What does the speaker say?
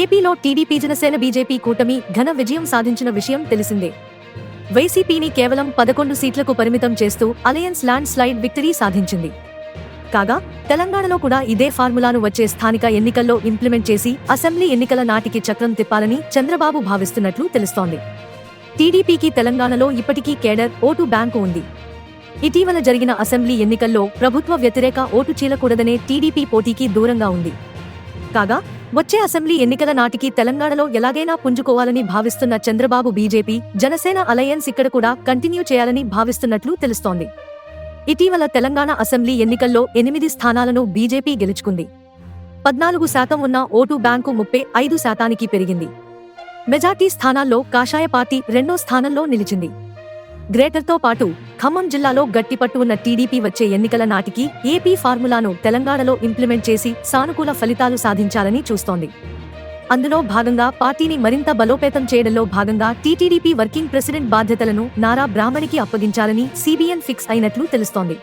ఏపీలో TDP Janasena BJP కూటమి ఘన విజయం సాధించిన విషయం తెలిసిందే. వైసీపీని కేవలం పదకొండు సీట్లకు పరిమితం చేస్తూ అలయన్స్ ల్యాండ్ స్లైడ్ విక్టరీ సాధించింది. కాగా తెలంగాణలో కూడా ఇదే ఫార్ములాను వచ్చే స్థానిక ఎన్నికల్లో ఇంప్లిమెంట్ చేసి అసెంబ్లీ ఎన్నికల నాటికి చక్రం తిప్పాలని చంద్రబాబు భావిస్తున్నట్లు తెలుస్తోంది. టీడీపీకి తెలంగాణలో ఇప్పటికీ కేడర్ ఓటు బ్యాంకు ఉంది. ఇటీవల జరిగిన అసెంబ్లీ ఎన్నికల్లో ప్రభుత్వ వ్యతిరేక ఓటు చీలకూడదనే టీడీపీ పోటీకి దూరంగా ఉంది. కాగా వచ్చే అసెంబ్లీ ఎన్నికల నాటికి తెలంగాణలో ఎలాగైనా పుంజుకోవాలని భావిస్తున్న చంద్రబాబు బీజేపీ జనసేన అలయన్స్ ఇక్కడ కూడా కంటిన్యూ చేయాలని భావిస్తున్నట్లు తెలుస్తోంది. ఇటీవల తెలంగాణ అసెంబ్లీ ఎన్నికల్లో ఎనిమిది స్థానాలను బీజేపీ గెలుచుకుంది. పద్నాలుగు శాతం ఉన్న ఓటు బ్యాంకు ముప్పై ఐదు శాతానికి పెరిగింది. మెజార్టీ స్థానాల్లో కాషాయ పార్టీ రెండో స్థానంలో నిలిచింది. గ్రేటర్తో పాటు ఖమ్మం జిల్లాలో గట్టిపట్టు ఉన్న టీడీపీ వచ్చే ఎన్నికల నాటికి ఏపీ ఫార్ములాను తెలంగాణలో ఇంప్లిమెంట్ చేసి సానుకూల ఫలితాలు సాధించాలని చూస్తోంది. అందులో భాగంగా పార్టీని మరింత బలోపేతం చేయడంలో భాగంగా టీటీడీపీ వర్కింగ్ ప్రెసిడెంట్ బాధ్యతలను నారా బ్రాహ్మణికి అప్పగించాలని సిబిఎన్ ఫిక్స్ అయినట్లు తెలుస్తోంది.